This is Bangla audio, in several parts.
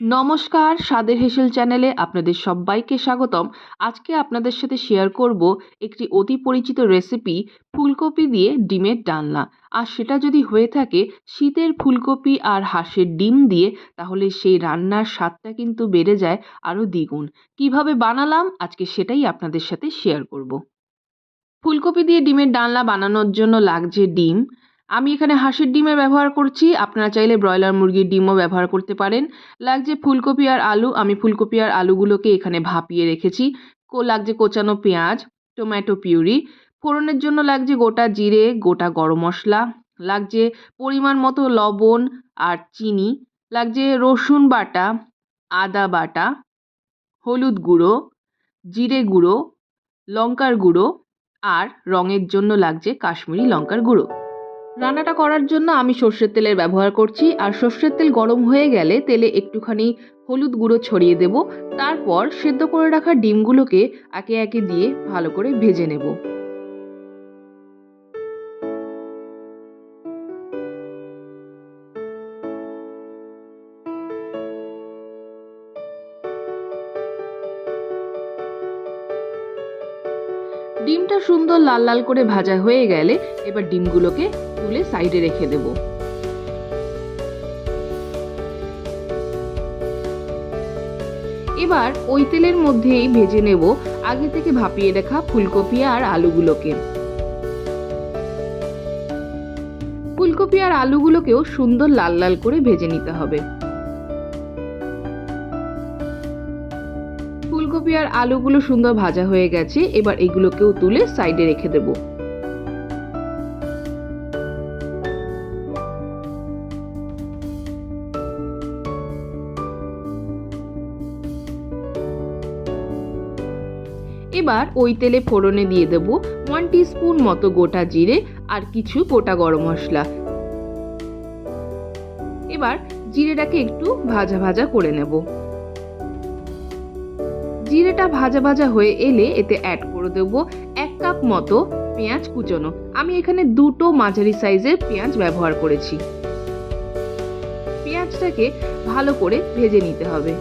নমস্কার, স্বাদের হেসেল চ্যানেলে আপনাদের সবাইকে স্বাগতম। আজকে আপনাদের সাথে শেয়ার করব একটি অতি পরিচিত রেসিপি ফুলকপি দিয়ে ডিমের ডালনা। আর সেটা যদি হয়ে থাকে শীতের ফুলকপি আর হাঁসের ডিম দিয়ে, তাহলে সেই রান্নার স্বাদটা কিন্তু বেড়ে যায় আরও দ্বিগুণ। কীভাবে বানালাম? আজকে সেটাই আপনাদের সাথে শেয়ার করব। ফুলকপি দিয়ে ডিমের ডালনা বানানোর জন্য লাগছে ডিম আমি এখানে হাঁসের ডিমের ব্যবহার করছি। আপনারা চাইলে ব্রয়লার মুরগির ডিমও ব্যবহার করতে পারেন। লাগছে ফুলকপি আর আলু। আমি ফুলকপি আর আলুগুলোকে এখানে ভাপিয়ে রেখেছি। কো লাগছে কোচানো পেঁয়াজ, টমেটো পিউরি। ফোড়নের জন্য লাগছে গোটা জিরে, গোটা গরম মশলা। লাগছে পরিমাণ মতো লবণ আর চিনি। লাগছে রসুন বাটা, আদা বাটা, হলুদ গুঁড়ো, জিরে গুঁড়ো, লঙ্কার গুঁড়ো আর রঙের জন্য লাগছে কাশ্মীরি লঙ্কার গুঁড়ো। রান্নাটা করার জন্য আমি সর্ষের তেলের ব্যবহার করছি, আর সর্ষের তেল গরম হয়ে গেলে তেলে একটুখানি হলুদ গুঁড়ো ছড়িয়ে দেব। তারপর সেদ্ধ করে রাখা ডিমগুলোকে একে একে দিয়ে ভালো করে ভেজে নেব। ডিমটা সুন্দর লাল লাল করে ভাজা হয়ে গেলে এবার ডিমগুলোকে তুলে সাইডে রেখে দেব। এবার ওই তেলের মধ্যেই ভেজে নেব আগে থেকে ভাপিয়ে রাখা ফুলকপি আর আলুগুলোকে। ফুলকপি আর আলুগুলোকেও সুন্দর লাল লাল করে ভেজে নিতে হবে। ফুলকপি আর আলুগুলো সুন্দর ভাজা হয়ে গেছে, এবার এগুলোকেও তুলে সাইডে রেখে দেব। এবার ওই তেলে ফোড়নে দিয়ে দেব ওয়ান স্পুন মতো গোটা জিরে আর কিছু গোটা গরম মশলা। এবার জিরেটাকে একটু ভাজা ভাজা করে নেব। জিরেটা ভাজা ভাজা হয়ে এলে এতে অ্যাড করে দেব এক কাপ মতো পেঁয়াজ কুচোনো। আমি এখানে দুটো মাঝারি সাইজের পেঁয়াজ ব্যবহার করেছি। পেঁয়াজটাকে ভালো করে ভেজে নিতে হবে।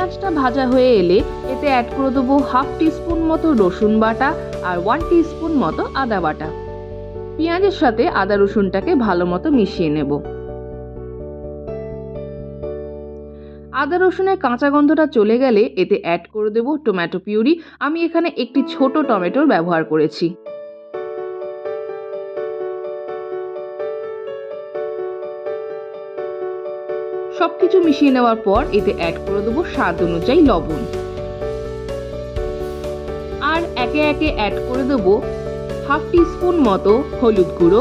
পেঁয়াজটা ভাজা হয়ে এলে এতে অ্যাড করে দেবো হাফ টিস্পুন মতো রসুন বাটা আর ওয়ান টিস্পুন মতো আদা বাটা। পেঁয়াজের সাথে আদা রসুনটাকে ভালো মতো মিশিয়ে নেব। আদা রসুনের কাঁচা গন্ধটা চলে গেলে এতে অ্যাড করে দেব টমেটো পিউরি আমি এখানে একটি ছোট টমেটোর ব্যবহার করেছি। সব কিছু মিশিয়ে নেওয়ার পর এতে অ্যাড করে দেবো স্বাদ অনুযায়ী লবণ। আর একে একে অ্যাড করে দেব হাফ টিস্পুন মতো হলুদ গুঁড়ো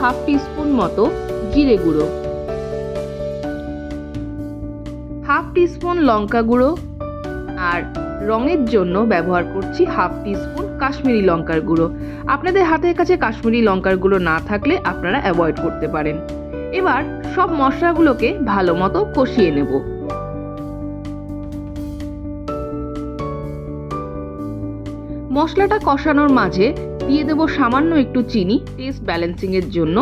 হাফ টিস্পুন মতো জিরে গুঁড়ো হাফ টিস্পুন লঙ্কা গুঁড়ো, আর রঙের জন্য ব্যবহার করছি হাফ টিস্পুন কাশ্মীরি লঙ্কার গুঁড়ো। আপনাদের হাতের কাছে কাশ্মীরি লঙ্কার গুঁড়ো না থাকলে আপনারা অ্যাভয়েড করতে পারেন। এবার সব মশলাগুলোকে ভালো মতো কষিয়ে নেব। মশলাটা কষানোর মাঝে দিয়ে দেব সামান্য একটু চিনি টেস্ট ব্যালেন্সিং এর জন্য।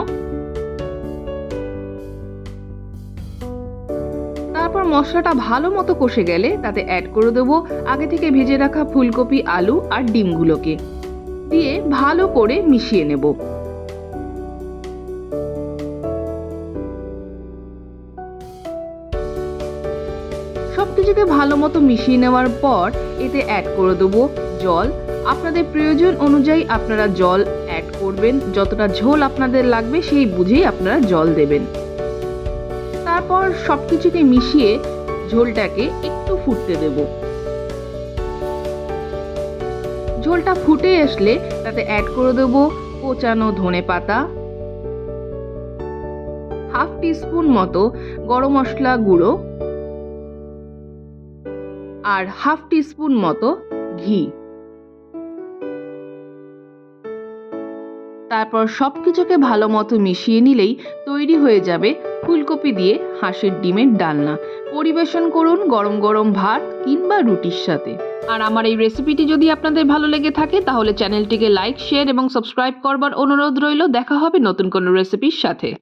তারপর মশলাটা ভালো মতো কষে গেলে তাতে অ্যাড করে দেব আগে থেকে ভেজে রাখা ফুলকপি, আলু আর ডিমগুলোকে। দিয়ে ভালো করে মিশিয়ে নেব। সব কিছুকে ভালো মতো মিশিয়ে নেওয়ার পর এতে অ্যাড করে দেবো জল। আপনাদের প্রয়োজন অনুযায়ী আপনারা জল অ্যাড করবেন। যতটা ঝোল আপনাদের লাগবে সেই বুঝেই আপনারা জল দেবেন। তারপর সব কিছুকে মিশিয়ে ঝোলটাকে একটু ফুটতে দেব। ঝোলটা ফুটে আসলে তাতে অ্যাড করে দেবো কোচানো ধনে পাতা হাফ টিস্পুন মতো গরম মশলা গুঁড়ো আর হাফ টিস্পুন মতো ঘি। তারপর সব কিছুকে ভালো মতো মিশিয়ে নিলেই তৈরি হয়ে যাবে ফুলকপি দিয়ে হাঁসের ডিমের ডালনা। পরিবেশন করুন গরম গরম ভাত কিংবা রুটির সাথে। আর আমার এই রেসিপিটি যদি আপনাদের ভালো লেগে থাকে, তাহলে চ্যানেলটিকে লাইক, শেয়ার এবং সাবস্ক্রাইব করবার অনুরোধ রইল। দেখা হবে নতুন কোনো রেসিপির সাথে।